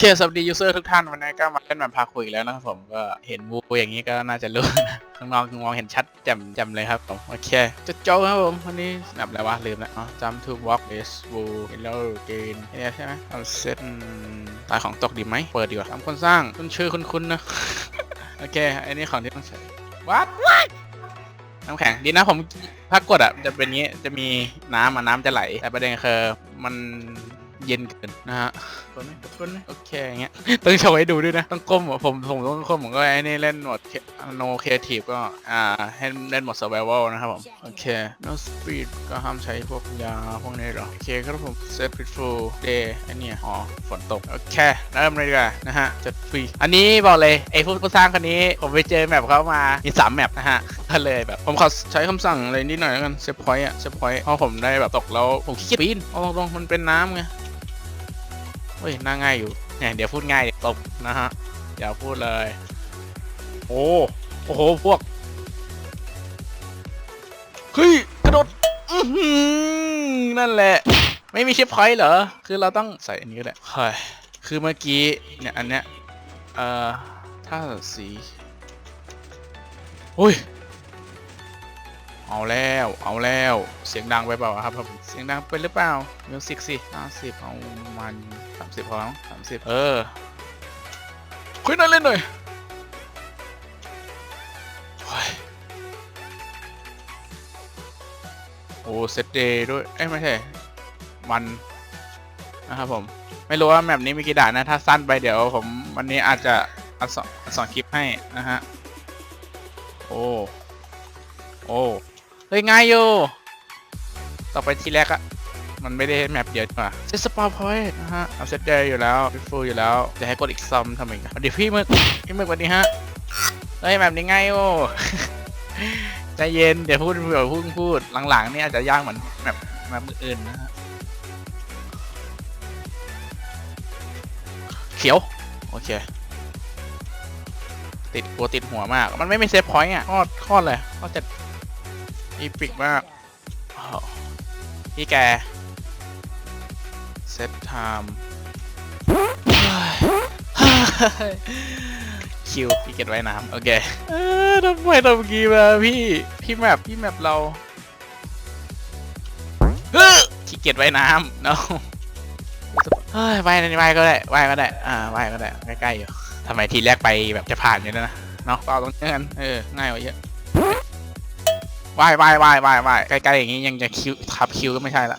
โอเคสวัสดียูเซอร์ทุกท่านวันนี้ก็มาเล่นมันพาคุยอีแล้วนะครับผมก็เห็นวูอย่างนี้ก็น่าจะรู้นะข้างนอกมองเห็นชัดแจ่มแจ่มเลยครับผมโอเคจะโจ้ครับผมวันนี้แบบอะไรวะลืมแล้วอ๋อ jump to walk is blue yellow green เนี่ยใช่ไหมเอาเซตตายของตกดีไหมเปิดดีกว่าทำคนสร้างคุณชื่อคุณคุณนะโอเคอันนี้ของที่ต้องใช้ what น้ำแข็งดีนะผมพักกดอะจะเป็นงี้จะมีน้ำอะน้ำจะไหลแต่ประเด็นคือมัน เย็นเกินนะฮะกดไหมกดไหมโอเคอย่างเงี้ยต้องโชว์ให้ดูด้วยนะ ต้องก้มอะผมผมต้องก้มผมก็ไอ้นี่เล่นโหมด no creative ก็อ่าให้เล่นโหมด survival นะครับผมโอเค no speed ก็ห้ามใช้พวกยาพวกนี้เหรอโอเคครับผม set peaceful day ไอ้เนี่ยอ๋อฝนตกโอเคเริ่มเลยดีกว่านะฮะจัดฟรีอันนี้บอกเลยไอ้ผู้ผู้สร้างคนนี้ผมไปเจอแมปเขามามีสามแมปนะฮะก็เลยแบบผมขอใช้คำสั่งอะไรนิดหน่อยแล้วกัน set point อะ set point เพราะผมได้แบบตกแล้วผมขี้เกียจปีนเอาตรงๆมันเป็นน้ำไงเฮ้ยน่าง่ายอยู่เนี่ยเดี๋ยวพูดง่ายเดี๋ยวตบนะฮะเดี๋ยวพูดเลย โอ้โอ้โหพวกเฮ้ยกระโดดอื้อหือนั่นแหละ ไม่มีชิปพอยต์เหรอ คือเราต้องใส่อันนี้ก็ได้เฮ้ย คือเมื่อกี้เนี่ยอันเนี้ยเอ่อถ้าสีอุ้ยเอาแล้ว เอาแล้ว เสียงดังไปเปล่าครับผมเสียงดังไปหรือเปล่ามิวสิกสิห้าสิบเอามันสามสิบพอมั้งสามสิบเออ คุยน่าเล่นหน่อยโอ้ยโอ้เซตเดย์ด้วย เอ้ยไม่ใช่วัน นะครับผม ไม่รู้ว่าแมปนี้มีกี่ด่านนะ ถ้าสั้นไปเดี๋ยวผมวันนี้อาจจะอัดสองอัดสองคลิปให้นะฮะ โอ้ โอ้เฮ้ยง่ายอยู่ ต่อไปทีแรกอะมันไม่ได้แมปเดียวมาเซตสปาพอยต์นะฮะ เอาเซตเดย์อยู่แล้วฟิฟูอยู่แล้วจะให้กดอีกซัมทำไมกันเดี๋ยวพี่มึกพี่มึกวันนี้ฮะ เฮ้ยแมปนี้ง่ายโยใจเย็นเดี๋ยวพูดเดี๋ยวพูดพูดหลังๆนี่อาจจะยากเหมือนแมปแมปอื่นนะฮะ เขียว โอเค ติดกลัวติดหัวมาก มันไม่มีเซฟพอยต์อะคตรโคตรเลยโคตรจะอีพิกมากพี่แก เซตไทม์คิวพี่เก็ตไว้น้ำโอเคเออทำไมทำกี้มาพี่ พี่แมปพี่แมปเราขี้เกียจไว้น้ำ no เฮ้ยว่ายนี่ว่ายก็ได้ว่ายก็ได้ อ่าว่ายก็ได้ ใกล้ๆอยู่ทำไมทีแรกไปแบบจะผ่านอยู่แล้วนะ เนาะเปล่าตรงนี้กัน เออ ง่ายกว่าเยอะว่ายว่ายว่ายว่ายว่ายใกล้ๆอย่างนี้ยังจะคิวทับคิวก็ไม่ใช่ละ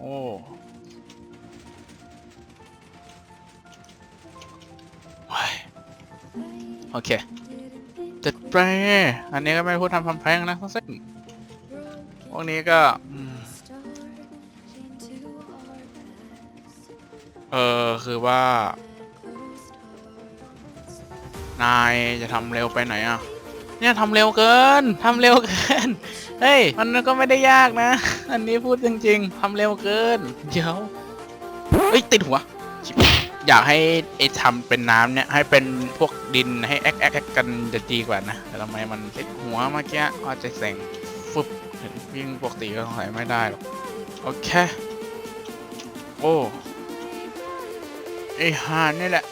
โอ้โอเคจัดไปอันนี้ก็ไม่พูดทำทำแพงนะทั้งสิ้นพวกนี้ก็ เออคือว่า นายจะทำเร็วไปไหนอะ เนี่ยทำเร็วเกินทำเร็วเกิน เฮ้ย มันก็ไม่ได้ยากนะ อันนี้พูดจริง ๆทำเร็วเกิน เดี๋ยว เฮ้ย ติดหัวอยากให้ไอ้ทำเป็นน้ำเนี่ย ให้เป็นพวกดินให้แอ๊กแอ๊กกันจะดีกว่านะ แต่ทำไมมันติดหัวเมื่อกี้อาจจะแสงฟึบวิ่งปกติก็สงสัยไม่ได้หรอก โอเค โอ้ ไอ้หานนี่แหละ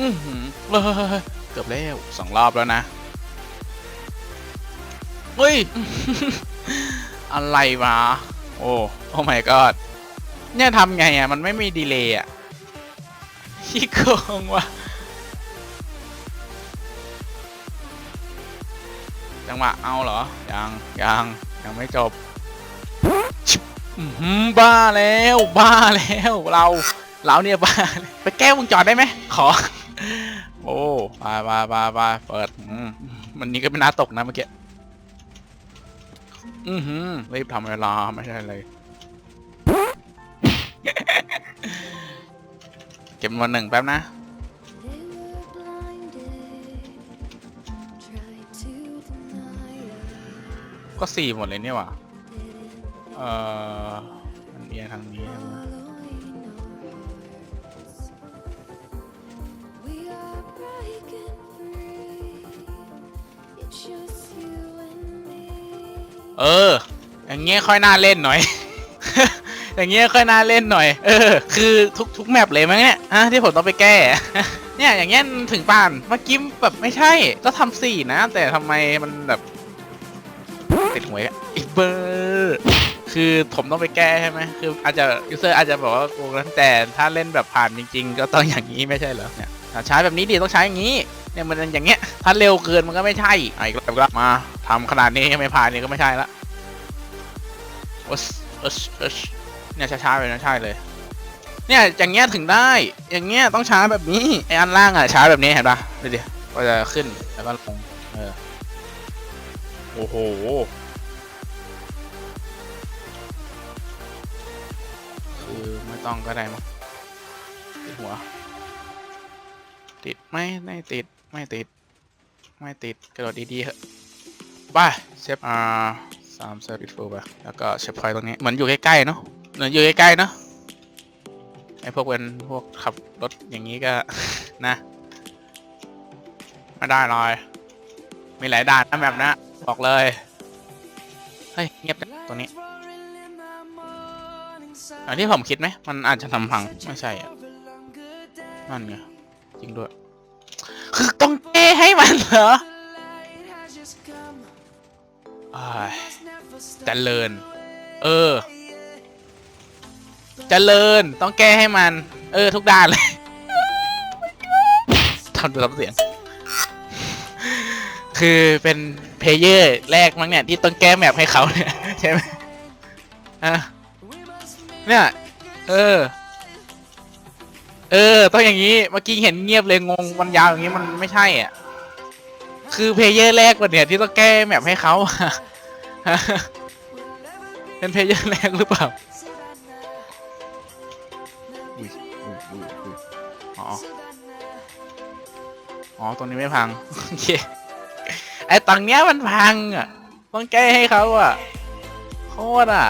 อือหือเฮ้ยเกือบแล้วสองรอบแล้วนะ เฮ้ย อะไรวะ โอ้ โอ้ my god เนี่ยทำไงอะ มันไม่มีดีเลย์อะขี้โกงว่ะ จังหวะเอาเหรอ ยัง ยัง ยังไม่จบ บ้าแล้วบ้าแล้วเราเราเนี่ยบ้าไปแก้วงจรได้ไหมขอ โอ้ไปไปไปไปเปิดมันนี้ก็เป็นน้าตกนะเมื่อกี้อือหือรีบทำเวลาไม่ใช่เลยเก็บวันหนึ่งแป๊บนะก็สี่หมดเลยเนี่ยว่ะ เอ่อมันเอียงทางนี้ใช่ไหมเออ อย่างเงี้ยค่อยน่าเล่นหน่อย อย่างเงี้ยค่อยน่าเล่นหน่อย เออ คือทุกทุกแมปเลยมั้งเนี่ยฮะที่ผมต้องไปแก้ เนี่ยอย่างเงี้ยถึงป่านเมื่อกี้แบบไม่ใช่ก็ทำสี่นะ แต่ทำไมมันแบบติดหวยอีกเบอร์ คือผมต้องไปแก้ใช่ไหมคืออาจจะยูเซอร์อาจจะบอกว่าโกงแล้วแต่ถ้าเล่นแบบผ่านจริง ๆ ก็ต้องอย่างนี้ไม่ใช่เหรอเนี่ยใช้แบบนี้ดิต้องใช้อย่างนี้เนี่ยมันอย่างเงี้ยถ้าเร็วเกินมันก็ไม่ใช่อะอีกแล้วมาทำขนาดนี้ยังไม่ผ่านนี่ก็ไม่ใช่ละโอสโอสโอสเนี่ยช้าๆไปนะใช่เลย เนี่ยอย่างเงี้ยถึงได้ อย่างเงี้ยต้องช้าแบบนี้ไออันล่างอะช้าแบบนี้เห็นปะดูดิก็จะขึ้นแล้วก็ลงเออโอ้โห ต้องก็ได้มั้งติดหัว ติดไม่ไม่ติด ไม่ติด ไม่ติด กระโดดดีๆเถอะไปเชฟอ่าสามเซอร์บิทฟูไปแล้วก็เชฟพอยตรงนี้ เหมือนอยู่ใกล้ๆเนาะ เหมือนอยู่ใกล้ๆเนาะ ไอพวกเป็นพวกขับรถอย่างนี้ก็นะ ไม่ได้เลย มีหลายด่านนะแบบนะ บอกเลย เฮ้ย เงียบจังตรงนี้ อันที่ผมคิดไหมมันอาจจะทำพังไม่ใช่อะนั่นไงจริงด้วย คือต้องเก้ให้มันเหรออ้าเจริญ เออจเจริญต้องแก้ให้มัน เออ ทุกด้านเลยทำดูรับเสียง คือเป็นเพลเยอร์แรกมั้งเนี่ย ที่ต้องแก้แมปให้เขาเนี่ย ใช่ไหมอะ เนี่ย เออ เออ ต้องอย่างนี้ เมื่อกี้เห็นเงียบเลยงงมันยาวอย่างนี้มันไม่ใช่อะ คือเพลเยอร์แรกกว่าเนี่ยที่ต้องแก้แมปให้เขาอะเป็นเพลเยอร์แรกหรือเปล่าอุ๊ยอุ๊ยอุ๊ยอุ๊ยอ๋อ อ๋อ ตรงนี้ไม่พัง โอเค ไอ้ตังเนี้ยมันพังอะ ต้องแก้ให้เขาอะ โคตรอะ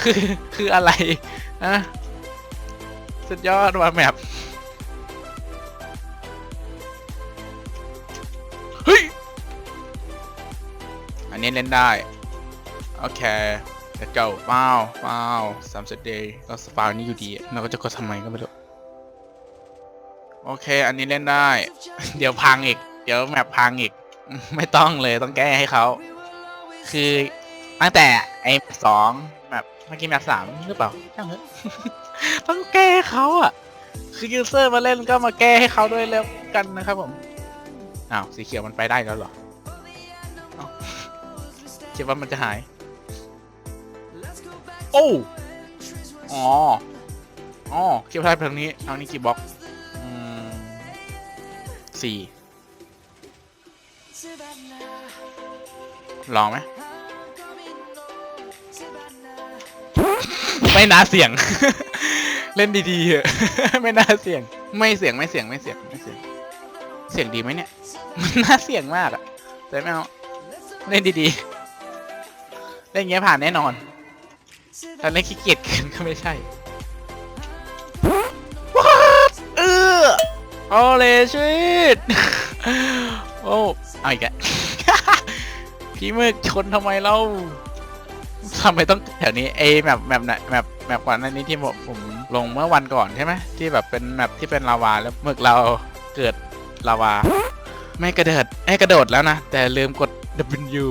คือคืออะไรอะสุดยอดว่ะแมปเฮ้ย อันนี้เล่นได้ โอเค let's go ว้าวว้าวสามสิบเดย์ก็สปาวนี่อยู่ดี เราก็จะกดทำไมก็ไม่รู้ โอเค อันนี้เล่นได้ เดี๋ยวพังอีก เดี๋ยวแมปพังอีก ไม่ต้องเลยต้องแก้ให้เขา คือตั้งแต่ไอ้สอง เมื่อกี้แมปสามหรือเปล่าช่างเถอะต้องแก้ให้เขาอะ คือยูเซอร์มาเล่นก็มาแก้ให้เขาด้วยแล้วกันนะครับผม อ้าวสีเขียวมันไปได้แล้วเหรออ้าวคิดว่ามันจะหาย โอ้อ๋ออ๋อคิดว่าได้ไปทางนี้ทางนี้กี่บล็อกอืมสี่ลองไหม ไม่น่าเสี่ยง เล่นดีๆเถอะไม่น่าเสี่ยง ไม่เสี่ยงไม่เสี่ยงไม่เสี่ยงไม่เสี่ยง เสี่ยงดีไหมเนี่ย มันน่าเสี่ยงมากอะแต่ไม่เอาเล่นดีๆ เล่นเงี้ยผ่านแน่นอนแต่เล่นขี้เกียจเกินก็ไม่ใช่ What เออโอเลชิตโอ้เอาอีกแล้วพี่เมึกชนทำไมเล่า ทำไมต้องแถวนี้เอแมปแมปไหนแมปแมปก่อนหน้านี้ที่ผมผมลงเมื่อวันก่อนใช่ไหมที่แบบเป็นแมปที่เป็นลาวาแล้วหมึกเราเกิดลาวา ไม่กระโดดไอ้ยกระโดดแล้วนะ แต่ลืมกด W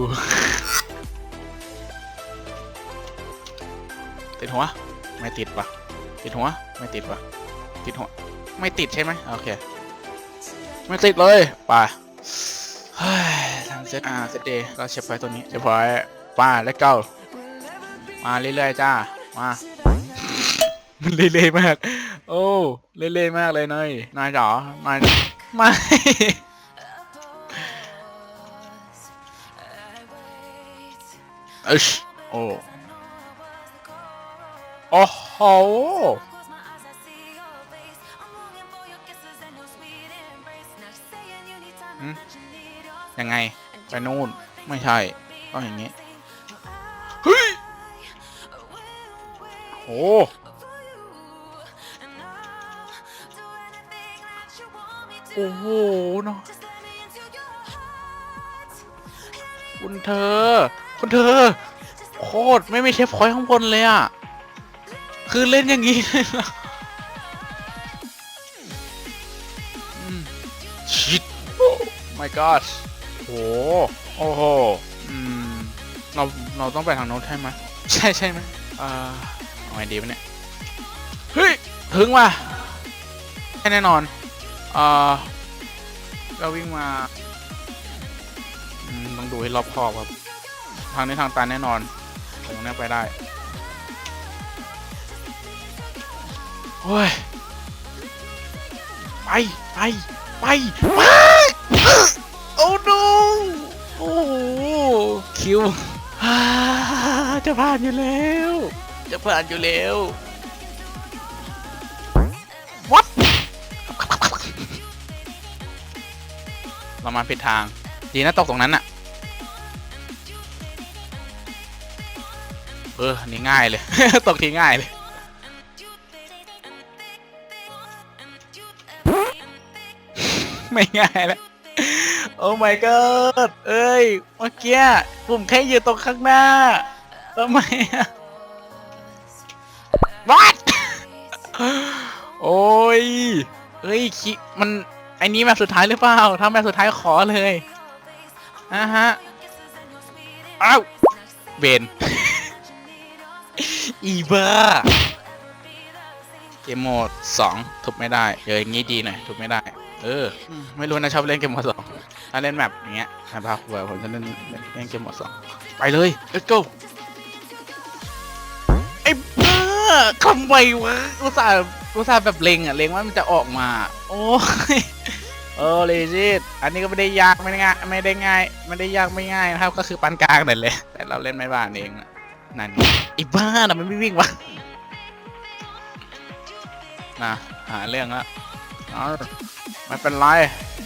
ติดหัว ไม่ติดปะติดหัว ไม่ติดปะติดหัว ไม่ติดใช่ไหมโอเค ไม่ติดเลยไปเฮ้ยทำเซตอาเซตเดย์ก็เชฟไฟตัวนี้เชฟไฟป้าแล้วเก้า มาเรื่อยๆจ้า มา มันเรื่อยๆมาก โอ้เรื่อยๆมากเลยเนยนายจ๋อนายไม่เอชโอ้โอ้โหหืมยังไง ไปนู่น ไม่ใช่ต้องอย่างงี้ อ้โอ้โหเนาะคุณเธอ คุณเธอ โคตร ไม่มีเชฟพอยข้างบนเลยอะคือเล่นอย่างนี้เลยชิดโอ้ my god โห โอ้โห อืม เรา เราต้องไปทางโน้นใช่ไหม ใช่ใช่ไหมอ่า เอาไงดีวะเนี่ย เฮ้ย ถึงว่ะใช่แน่นอนอ่าเราวิ่งมาอืมต้องดูให้รอบคอบครับ ทางนี้ทางตันแน่นอนตรงนี้ไปได้โอ้ย ไป ไป ไปไปโอ้ดูโอ้โหคิวฮ่าจะผ่านอยู่แล้ว จะผ่านอยู่แล้ว What เรามาผิดทาง ดีนะตกตรงนั้นอะเอออันนี่ง่ายเลย ตกทีง่ายเลย ไม่ง่ายแล้วโอ้ my god เอ้ย เมื่อกี้ ผมแค่ยืนตรงข้างหน้าทำไมอะ What โอ้ยเอ้ยคิมันไอ้นี้แบบสุดท้ายหรือเปล่า ถ้าแบบสุดท้ายขอเลยอะฮะ อ้าว เบน อีเบ้าเกมโหมดสองทุบไม่ได้เดี๋ยวอย่างงี้ดีหน่อยทุบไม่ได้ เออ ไม่รู้นะชอบเล่นเกมโหมดสองถ้าเล่นแบบอย่างเงี้ยนะพาคุยผมจะเล่นเล่นเกมโหมดสองไปเลย let's go ไอ้ ทำไมวะอุตส่าห์อุตส่าห์แบบเล็งอะเล็งว่ามันจะออกมา โอ้ยเออเลจิตอันนี้ก็ไม่ได้ยากไม่ได้ง่ายไม่ได้ง่ายไม่ได้ยากไม่ง่ายนะครับ ก็คือปานกลางนั่นแหละแต่เราเล่นไม่บ้านเองอะนั่นไงไอ้บ้าน่ะมันไม่วิ่งวะนะหาเรื่องละเอาไม่เป็นไร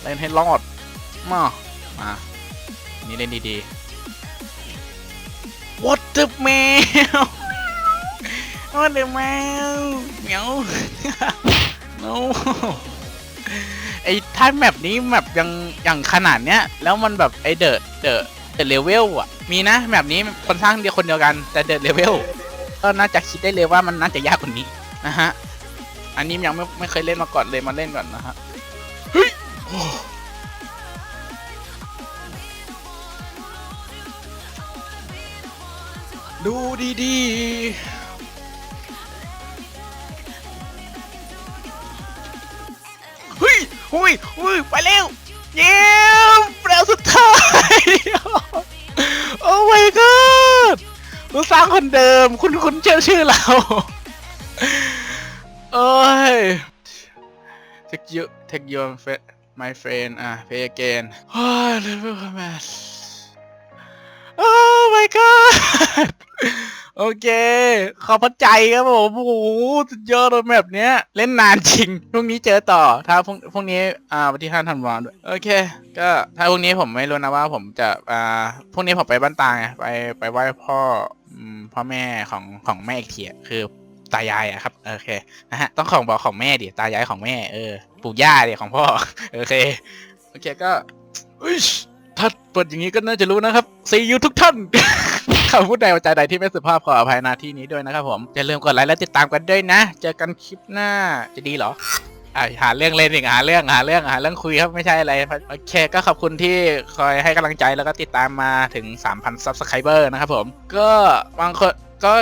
เล่นให้รอดมามานี่เล่นดีๆ What the man โอ้เดี๋ยวแมวเหมียว no ไอ้ท่านแมปนี้แมปยังอย่างขนาดเนี้ย แล้วมันแบบไอ้เดอะเดอะเดอะเลเวลอะมีนะแมปนี้คนสร้างเดียวคนเดียวกันแต่เดอะเลเวลก็น่าจะคิดได้เลยว่ามันน่าจะยากกว่านี้นะฮะ อันนี้ยังไม่ไม่เคยเล่นมาก่อนเลยมาเล่นก่อนนะฮะเฮ้ยดูดีๆ อุ้ยอุ้ยไปเร็วเยี่ยมเร็วสุดท้าย โอ้ my god เราสร้างคนเดิม คุณคุณเชื่อชื่อเราเอ้ย take you take your friend my friend อะ play again โอ้ย level command โอ้ my god โอเค ขอบพระใจครับผมโอ้โหสุดยอดเลยแบบเนี้ย เล่นนานจริง พรุ่งนี้เจอต่อ ถ้าพรุ่งพรุ่งนี้ อ่าวันที่ห้าธันวาด้วย โอเค ก็ถ้าพรุ่งนี้ผมไม่รู้นะว่าผมจะ อ่า พรุ่งนี้ผมไปบ้านตาไง ไปไปไหว้พ่ออืมพ่อแม่ของของแม่อีกทีอะคือตายายอะครับ โอเค นะฮะ ต้องของบอกของแม่ดิ ตายายของแม่ เออ ปู่ย่าดิของพ่อ โอเค โอเคก็อุ๊ย ถ้าเปิดอย่างนี้ก็น่าจะรู้นะครับซียูทุกท่าน คำพูดใดวาจาใดที่ไม่สุภาพขออภัยนาที่นี้ด้วยนะครับผมอย่าลืมกดไลค์และติดตามกันด้วยนะ เจอกันคลิปหน้าจะดีเหรออะหาเรื่องเล่นอีกหาเรื่องหาเรื่องหาเรื่องคุยครับไม่ใช่อะไรโอเคก็ขอบคุณที่คอยให้กำลังใจแล้วก็ติดตามมาถึง 3,000 subscriber นะครับผม ก็บางคนก็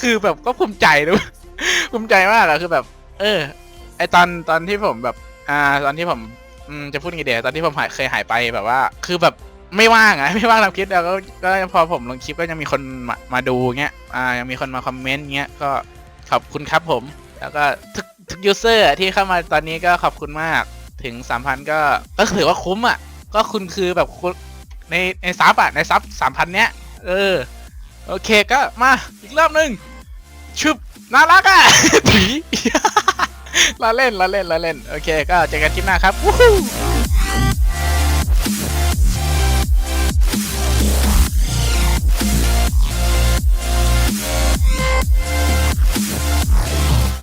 คือแบบก็ภูมิใจด้วยภูมิใจมากอะคือแบบ เออ ไอตอนตอนที่ผมแบบ อ่า ตอนที่ผม อืมจะพูดไงเดี๋ยวตอนที่ผมหายเคยหายไปแบบว่า คือแบบไม่ว่างอะไม่ว่างทำคลิปแล้วก็ก็พอผมลงคลิปก็ยังมีคนมามาดูเงี้ยอ่ายังมีคนมาคอมเมนต์เงี้ยก็ขอบคุณครับผม แล้วก็ทุกทุกยูเซอร์ที่เข้ามาตอนนี้ก็ขอบคุณมากถึง3,000ก็ก็ถือว่าคุ้มอะ ก็คุณคือแบบคุณในในซับอะในซับ3,000เนี้ย เออ โอเคก็มาอีกรอบหนึ่งชุบน่ารักอะผี ลาเล่นลาเล่นลาเล่น โอเค ก็เจอกันคลิปหน้าครับวู้